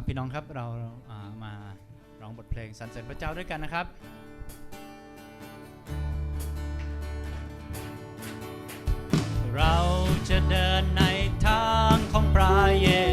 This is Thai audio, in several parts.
ครับพี่น้องครับเราามาร้องบทเพลงสรรเสริญพระเจ้าด้วยกันนะครับเราจะเดินในทางของพระเย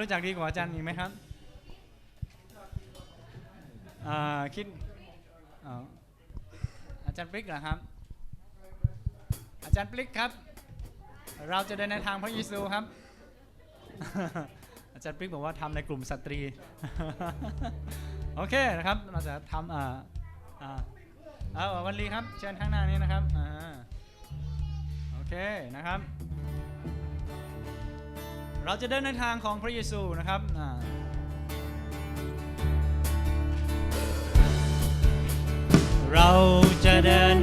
รู้จักดีกว่าอาจารย์อีไหมครับอ่าคิดอ๋ออาจารย์ปลิกเหรอครับ อาจารย์ปลิกครับ เราจะเดินในทางพระเยซูครับ อาจารย์ปลิกบอกว่าทำในกลุ่มสตรี โอเคนะครับ เราจะทำอ่าอ่าเอาวันลีครับ เชิญข้างหน้านี้นะครับอ่าโอเคนะครับ เราจะเดินในทางของพระเยซูนะครับเราจะเดิน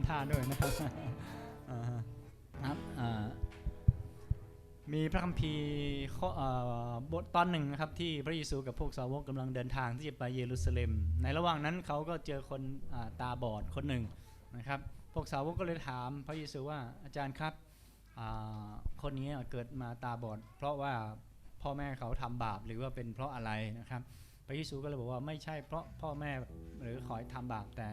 ทำท่าด้วยนะครับอ่าฮะครับอ่ามีพระคัมภีร์ข้ออ่าบทตอนหนึ่งนะครับที่พระเยซูกับพวกสาวกกำลังเดินทางที่จะไปเยรูซาเล็ม ในระหว่างนั้นเขาก็เจอคนอ่าตาบอดคนหนึ่งนะครับ พวกสาวกก็เลยถามพระเยซูว่าอาจารย์ครับอ่าคนนี้เกิดมาตาบอด เพราะว่าพ่อแม่เขาทำบาปหรือว่าเป็นเพราะอะไรนะครับ พระเยซูก็เลยบอกว่าไม่ใช่เพราะพ่อแม่หรือขอให้ทำบาปแต่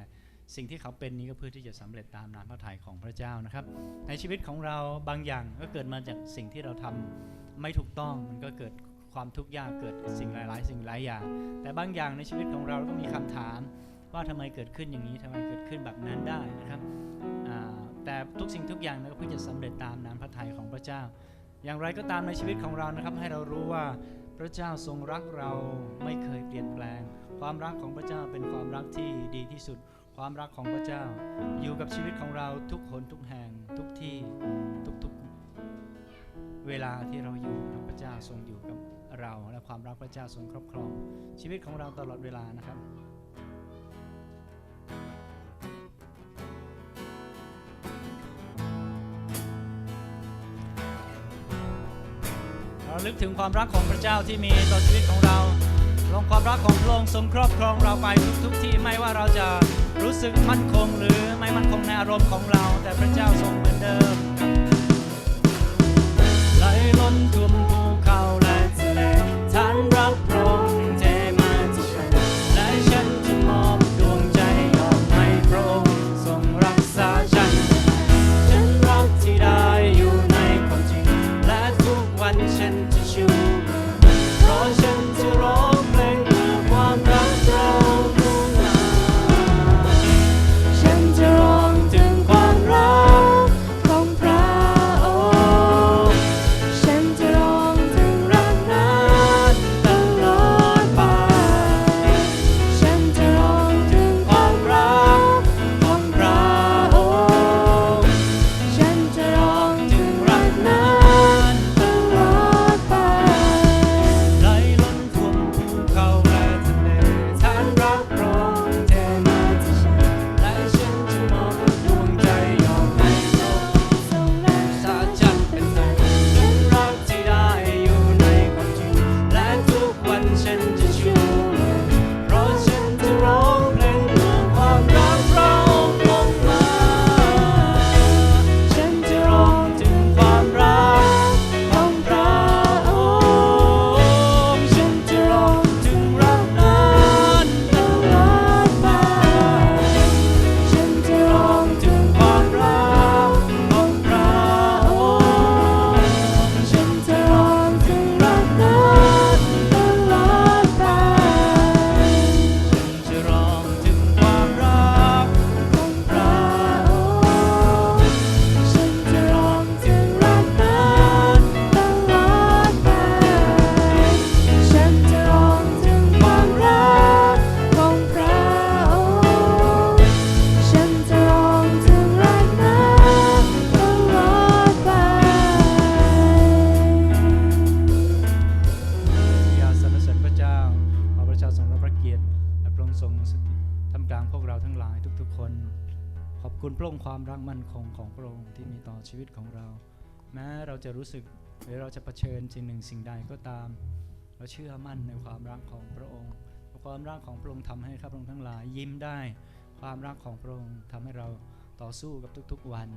สิ่งที่เขาเป็นนี้ก็เพื่อที่จะสำเร็จตามน้ำพระทัยของพระเจ้านะครับ ในชีวิตของเราบางอย่างก็เกิดมาจากสิ่งที่เราทำไม่ถูกต้องมันก็เกิดความทุกข์ยากเกิดสิ่งหลาย ๆ สิ่งหลายอย่าง แต่บางอย่างในชีวิตของเราก็มีคำถามว่าทำไมเกิดขึ้นอย่างนี้ทำไมเกิดขึ้นแบบนั้นได้นะครับแต่ทุกสิ่งทุกอย่างนั้นก็เพื่อจะสำเร็จตามน้ำพระทัยของพระเจ้า อย่างไรก็ตามในชีวิตของเรานะครับ ให้เรารู้ว่าพระเจ้าทรงรักเราไม่เคยเปลี่ยนแปลง ความรักของพระเจ้าเป็นความรักที่ดีที่สุด ความรักของพระเจ้า อยู่กับชีวิตของเราทุกคนทุกแห่งทุกที่ทุกๆ เวลาที่เราอยู่พระเจ้าทรงอยู่กับเราและความรักพระเจ้าทรงครอบครองชีวิตของเราตลอดเวลานะครับเราลึกถึงความรักของพระเจ้าที่มีต่อชีวิตของเราลงความรักของพระองค์ทรงครอบครองเราไปทุกๆที่ไม่ว่าเราจะ รู้สึกมั่นคงหรือไม่มั่นคงในอารมณ์ของเรา แต่พระเจ้าทรงเหมือนเดิมไหลล้นท่วม อชีวิตของเรา แม้เราจะรู้สึกหรือเราจะเผชิญสิ่งหนึ่งสิ่งใดก็ตาม เราเชื่อมั่นในความรักของพระองค์ความรักของพระองค์ทำให้ข้าพระองค์ทั้งหลายยิ้มได้ ความรักของพระองค์ทำให้เราต่อสู้กับทุกๆวัน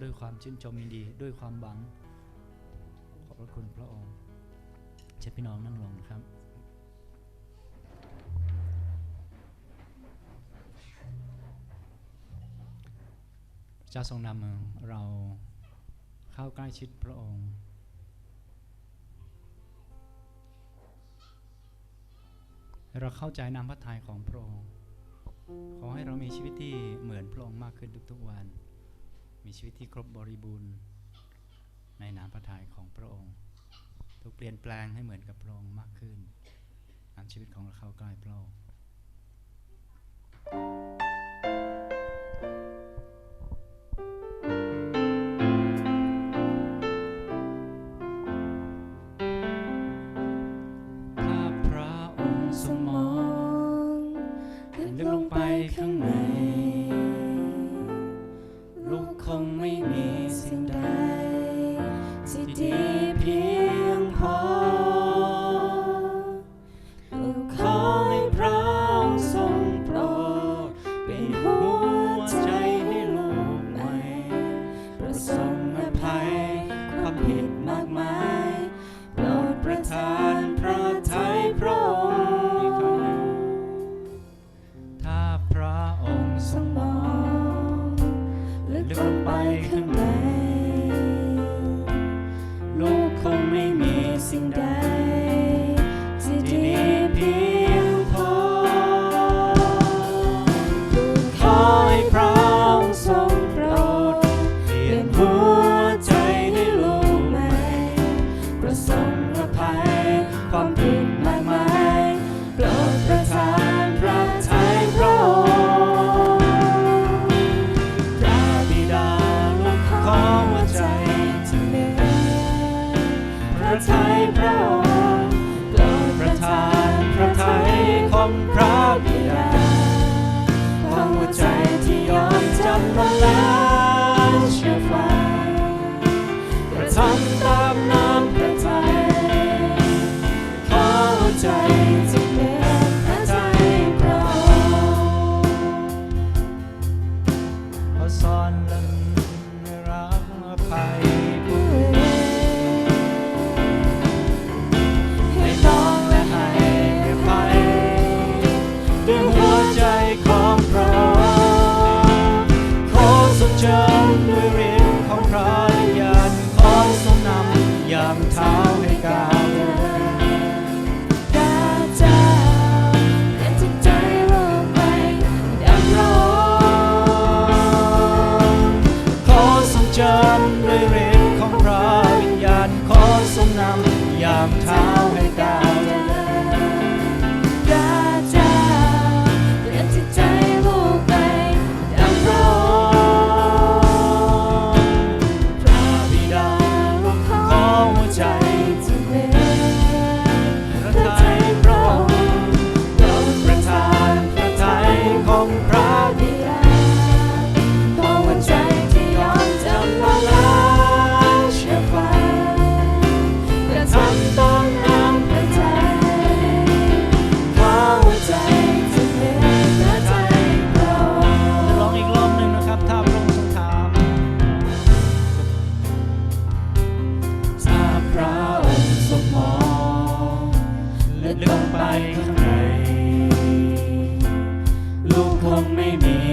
ด้วยความชื่นชมยินดีด้วยความหวัง ขอบพระคุณพระองค์เชิญพี่น้องนั่งลงนะครับ จ้าทรงนำเราเข้าใกล้ชิดพระองค์เราเข้าใจนามพระทัยของพระองค์ ขอให้เรามีชีวิตที่เหมือนพระองค์มากขึ้นทุกๆวัน มีชีวิตที่ครบบริบูรณ์ ในนามพระทัยของพระองค์ ถูกเปลี่ยนแปลงให้เหมือนกับพระองค์มากขึ้นนำชีวิตของเราเข้าใกล้พระองค์ มีสิ่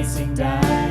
Facing down.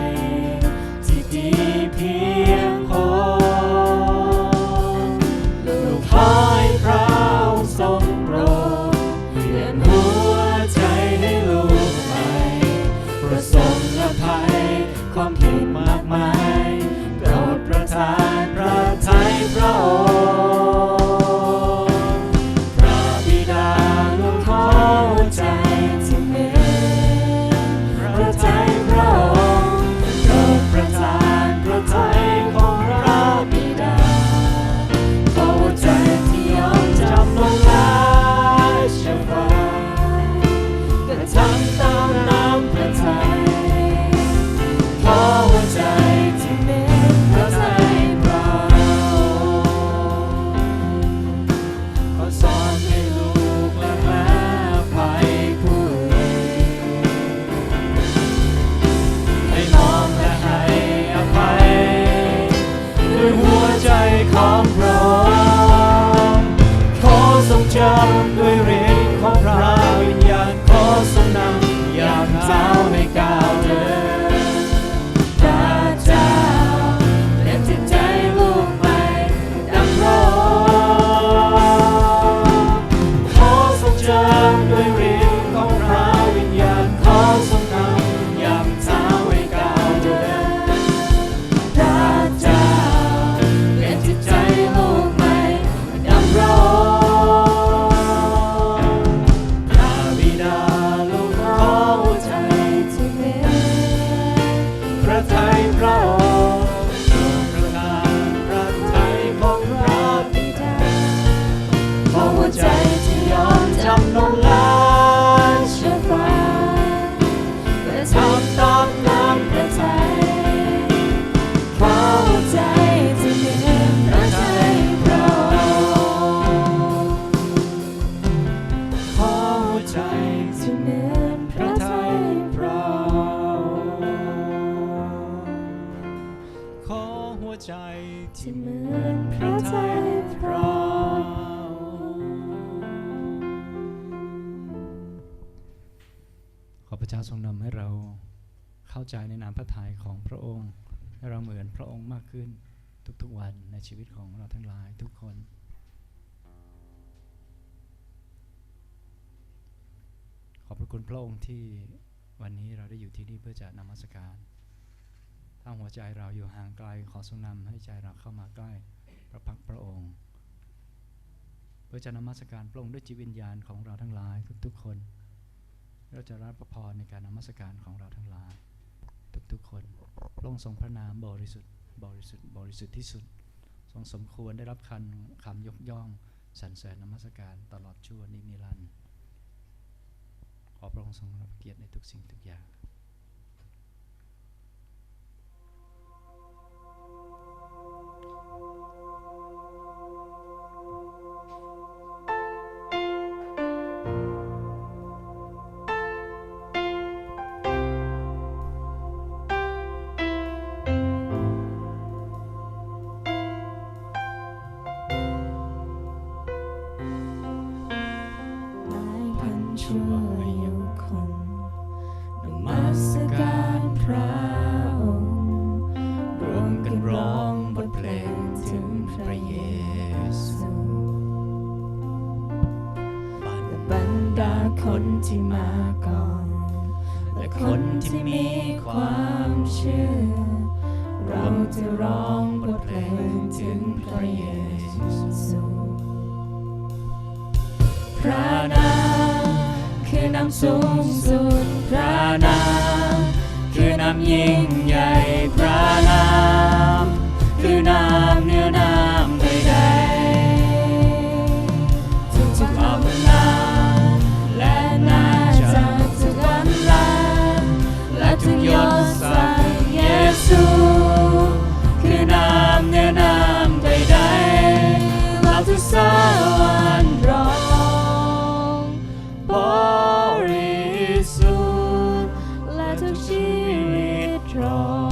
เจ้าทรงนำให้เราเข้าใจในนามพระทัยของพระองค์ ให้เราเหมือนพระองค์มากขึ้นทุกๆวันในชีวิตของเราทั้งหลายทุกคน ขอบพระคุณพระองค์ที่วันนี้เราได้อยู่ที่นี่เพื่อจะนมัสการ ถ้าหัวใจเราอยู่ห่างไกลขอทรงนำให้ใจเราเข้ามาใกล้พระพักพระองค์ เพื่อจะนมัสการพระองค์ด้วยจิตวิญญาณของเราทั้งหลายทุกๆคน เราจะรับประพรในการนมัสการของเราทั้งหลาย ทุกๆคนลงทรงพระนามบริสุทธิ์ บริสุทธิ์ บริสุทธิ์ที่สุด ทรงสมควรได้รับคันคำยกย่องสรรเสริญนมัสการตลอดชั่วนิรันดร์ขอพระองค์ทรงรับเกียรติในทุกสิ่งทุกอย่าง ที่มีความเชื่อ เราจะร้องบทเพลงถึงพระเยซูพระนามคือนามสูงสุดพระนามคือนามยิ่งใหญ่พระนามคือนาม strong.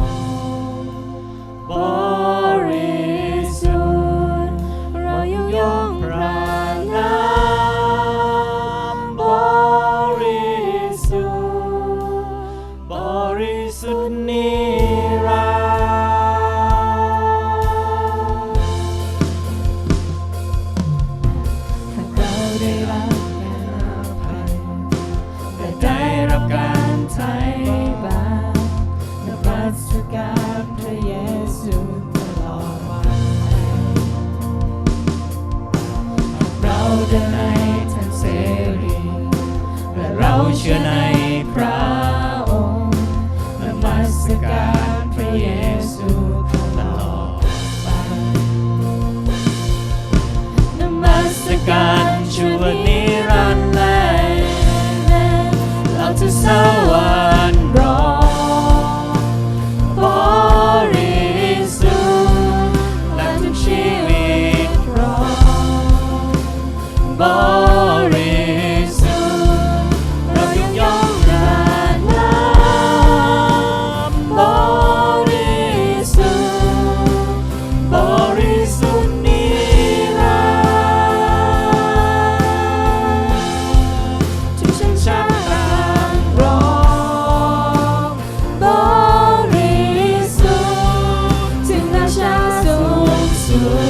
good.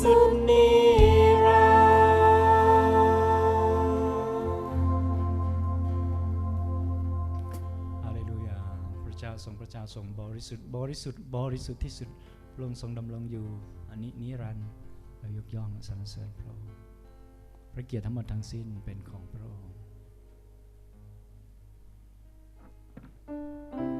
สุดนิรัฮาเลลูยา พระเจ้าทรงพระเจ้าทรงบริสุทธิ์บริสุทธิ์บริสุทธิ์ที่สุดลงทรงดำรงอยู่อันนี้นิรันดร์เรายกย่องสรรเสริญพระองค์พระเกียรติทั้งหมดทั้งสิ้นเป็นของพระองค์ thank you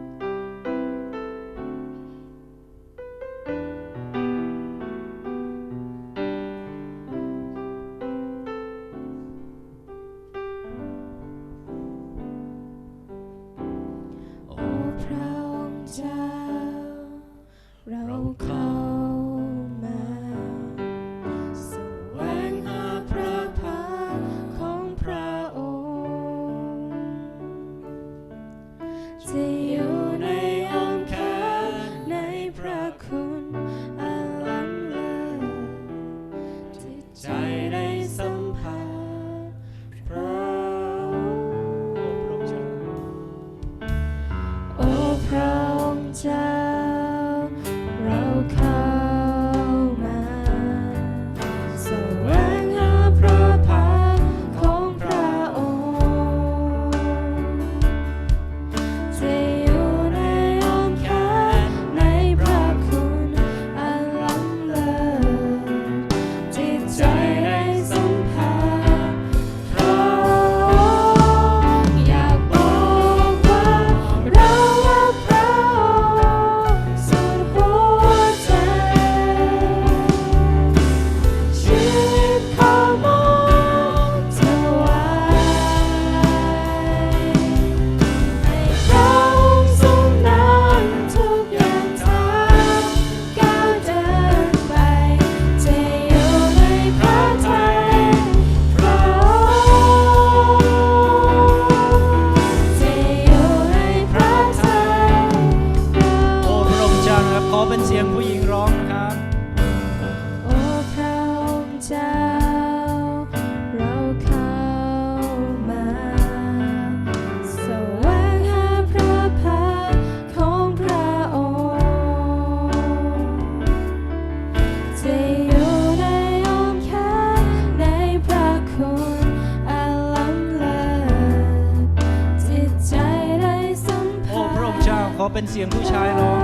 เสียงผู้ชายร้อง